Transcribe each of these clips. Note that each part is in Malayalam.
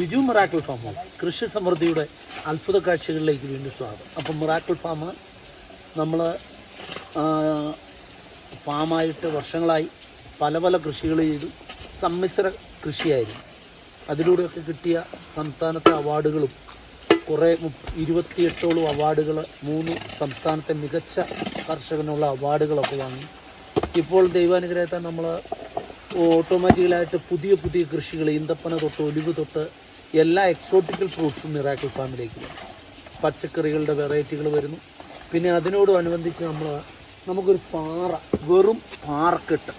ബിജു മിറാക്കിൾ ഫാം ഹൗസ് കൃഷി സമൃദ്ധിയുടെ അത്ഭുത കാഴ്ചകളിലേക്ക് വീണ്ടും സ്വാഗതം. അപ്പം മിറാക്കിൾ ഫാം നമ്മൾ ഫാമായിട്ട് വർഷങ്ങളായി പല പല കൃഷികൾ ചെയ്തു. സമ്മിശ്ര കൃഷിയായിരുന്നു. അതിലൂടെയൊക്കെ കിട്ടിയ സംസ്ഥാനത്തെ അവാർഡുകളും കുറേ ഇരുപത്തിയെട്ടോളം അവാർഡുകൾ മൂന്ന് സംസ്ഥാനത്തെ മികച്ച കർഷകനുള്ള അവാർഡുകളൊക്കെ വാങ്ങി. ഇപ്പോൾ ദൈവാനുഗ്രഹത്താൽ നമ്മൾ ഓട്ടോമാറ്റിക്കലായിട്ട് പുതിയ പുതിയ കൃഷികൾ ഈന്തപ്പന തൊട്ട് ഒലിവ് തൊട്ട് എല്ലാ എക്സോട്ടിക്കൽ ഫ്രൂട്ട്സും മിറാക്കിൾ ഫാമിലേക്ക് പച്ചക്കറികളുടെ വെറൈറ്റികൾ വരുന്നു. പിന്നെ അതിനോടനുബന്ധിച്ച് നമ്മൾ നമുക്കൊരു പാറ വെറും പാറക്കെട്ട്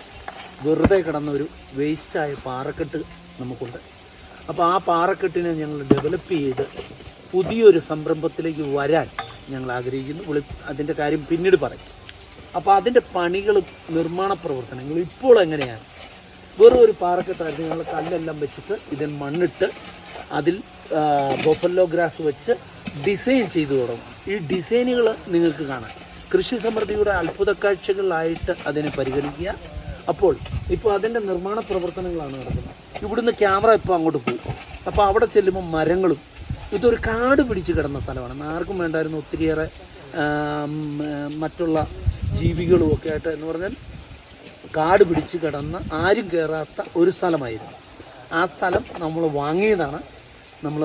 വെറുതെ കിടന്ന ഒരു വേസ്റ്റായ പാറക്കെട്ട് നമുക്കുണ്ട്. അപ്പോൾ ആ പാറക്കെട്ടിനെ ഞങ്ങൾ ഡെവലപ്പ് ചെയ്ത് പുതിയൊരു സംരംഭത്തിലേക്ക് വരാൻ ഞങ്ങൾ ആഗ്രഹിക്കുന്നു. വിളി അതിന്റെ കാര്യം പിന്നീട് പറയും. അപ്പോൾ അതിന്റെ പണികൾ നിർമ്മാണ പ്രവർത്തനങ്ങൾ ഇപ്പോൾ എങ്ങനെയാണ്? വെറും ഒരു പാറക്കെട്ടായിരുന്നു. ഞങ്ങൾ കല്ലെല്ലാം വെച്ചിട്ട് ഇതിന് മണ്ണിട്ട് അതിൽ ബൊഫല്ലോ ഗ്രാസ് വെച്ച് ഡിസൈൻ ചെയ്തു തുടങ്ങും. ഈ ഡിസൈനുകൾ നിങ്ങൾക്ക് കാണാം. കൃഷി സമൃദ്ധിയുടെ അത്ഭുത കാഴ്ചകളായിട്ട് അതിനെ പരിഗണിക്കുക. അപ്പോൾ ഇപ്പോൾ അതിന്റെ നിർമ്മാണ പ്രവർത്തനങ്ങളാണ് നടക്കുന്നത്. ഇവിടുന്ന് ക്യാമറ ഇപ്പോൾ അങ്ങോട്ട് പോകും. അപ്പോൾ അവിടെ ചെല്ലുമ്പോൾ മരങ്ങളും ഇതൊരു കാട് പിടിച്ച് കിടന്ന സ്ഥലമാണ്. ആർക്കും വേണ്ടായിരുന്നു ഒത്തിരിയേറെ മറ്റുള്ള ജീവികളും ഒക്കെ ആയിട്ട് എന്ന് പറഞ്ഞാൽ കാട് പിടിച്ച് കിടന്ന് ആരും കയറാത്ത ഒരു സ്ഥലമായിരുന്നു. ആ സ്ഥലം നമ്മൾ വാങ്ങിയതാണ്. നമ്മൾ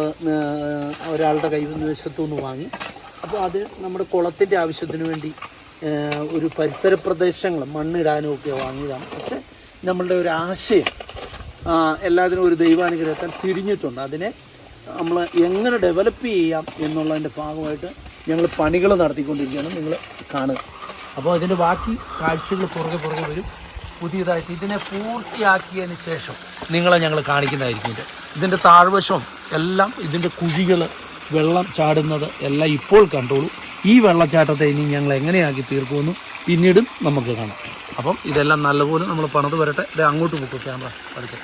ഒരാളുടെ കയ്യിൽ നിന്ന് വാങ്ങി. അപ്പോൾ അത് നമ്മുടെ കുളത്തിന്റെ ആവശ്യത്തിന് വേണ്ടി ഒരു പരിസര പ്രദേശങ്ങൾ മണ്ണിടാനും ഒക്കെ വാങ്ങിയതാണ്. പക്ഷേ നമ്മളുടെ ഒരു ആശയം എല്ലാത്തിനും ഒരു ദൈവാനുഗ്രഹത്താൽ തിരിഞ്ഞിട്ടുണ്ട്. അതിനെ നമ്മൾ എങ്ങനെ ഡെവലപ്പ് ചെയ്യാം എന്നുള്ളതിന്റെ ഭാഗമായിട്ട് ഞങ്ങൾ പണികൾ നടത്തിക്കൊണ്ടിരിക്കുകയാണ് നിങ്ങൾ കാണുക. അപ്പോൾ അതിന്റെ ബാക്കി കാഴ്ചകൾ പുറകെ പുറകെ വരും. പുതിയതായിട്ട് ഇതിനെ പൂർത്തിയാക്കിയതിന് ശേഷം നിങ്ങളെ ഞങ്ങൾ കാണിക്കുന്നതായിരിക്കും ഇത്. ഇതിന്റെ താഴ്വശം എല്ലാം ഇതിന്റെ കുഴികൾ വെള്ളം ചാടുന്നത് എല്ലാം ഇപ്പോൾ കണ്ടോളൂ. ഈ വെള്ളച്ചാട്ടത്തെ ഇനി ഞങ്ങൾ എങ്ങനെയാക്കി തീർക്കുമെന്ന് പിന്നീടും നമുക്ക് കാണാം. അപ്പം ഇതെല്ലാം നല്ലപോലെ നമ്മൾ പണത് വരട്ടെ. ഇത് അങ്ങോട്ട് പോക്കും ക്യാമറ പഠിക്കാം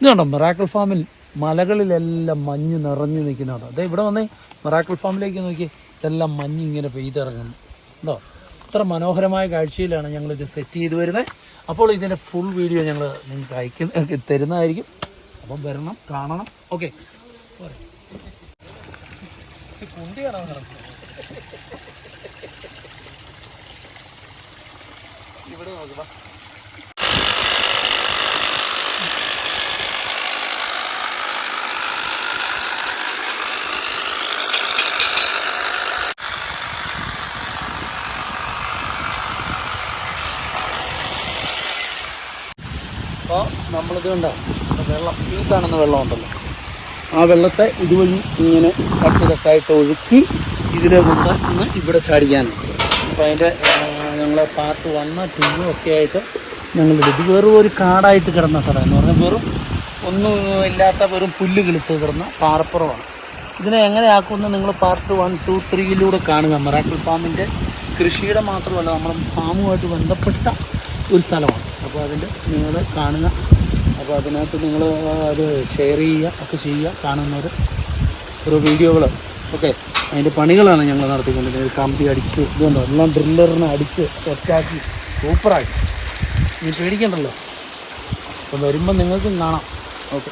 ഇത് കണ്ടോ മിറാക്കിൾ ഫാമിൽ മലകളിലെല്ലാം മഞ്ഞ് നിറഞ്ഞു നിൽക്കുന്നതാണ് അതെ ഇവിടെ വന്നേ മെറാക്കിൾ ഫാമിലേക്ക് നോക്കി. ഇതെല്ലാം മഞ്ഞ് ഇങ്ങനെ പെയ്തിറങ്ങുന്നു. ഉണ്ടോ അത്ര മനോഹരമായ കാഴ്ചയിലാണ് ഞങ്ങളിത് സെറ്റ് ചെയ്ത് വരുന്നത് അപ്പോൾ ഇതിന്റെ ഫുൾ വീഡിയോ ഞങ്ങൾ നിങ്ങൾക്ക് അയക്കുന്ന തരുന്നതായിരിക്കും. അപ്പം വരണം കാണണം. ഓക്കെ ഇവിടെ നോക്കുക അപ്പോൾ നമ്മളിത് കണ്ടോ? വെള്ളം ഈ കാണുന്ന ആ വെള്ളത്തെ ഇതുവഴി ഇങ്ങനെ തട്ടായിട്ട് ഒഴുക്കി ഇതിനെ കൊണ്ട് ഇന്ന് ഇവിടെ ചാടിക്കാനുണ്ട് അപ്പോൾ അതിന്റെ ഞങ്ങളെ പാർട്ട് വണ്ണ് ടൂ ഒക്കെ ആയിട്ട് ഞങ്ങൾ ഇത് വെറും ഒരു കാടായിട്ട് കിടന്ന സ്ഥലം എന്ന് പറഞ്ഞാൽ വെറും ഒന്നും ഇല്ലാത്ത വെറും പുല്ല് കിളുത്ത് കിടന്ന പാറപ്പുറമാണ്. ഇതിനെ എങ്ങനെയാക്കുമെന്ന് നിങ്ങൾ പാർട്ട് വൺ ടു ത്രീയിലൂടെ കാണുക. മറാക്കിൾ ഫാമിന്റെ കൃഷിയുടെ മാത്രമല്ല നമ്മൾ ഫാമുമായിട്ട് ബന്ധപ്പെട്ട ഒരു സ്ഥലമാണ്. അപ്പോൾ അതിന്റെ നിങ്ങൾ കാണുക അപ്പോൾ അതിനകത്ത് നിങ്ങൾ അത് ഷെയർ ചെയ്യുക ഒക്കെ ചെയ്യുക കാണുന്നവർ. ഓരോ വീഡിയോകൾ ഓക്കെ അതിന്റെ പണികളാണ് ഞങ്ങൾ നടത്തിക്കൊണ്ടിരിക്കുന്നത്. കമ്പി അടിച്ച് ഇതുകൊണ്ടോ എല്ലാം ഡ്രില്ലറിനെ അടിച്ച് സെറ്റാക്കി സൂപ്പറാക്കി. ഇനി പേടിക്കണ്ടല്ലോ? അപ്പോൾ വരുമ്പോൾ നിങ്ങൾക്കും കാണാം. ഓക്കെ.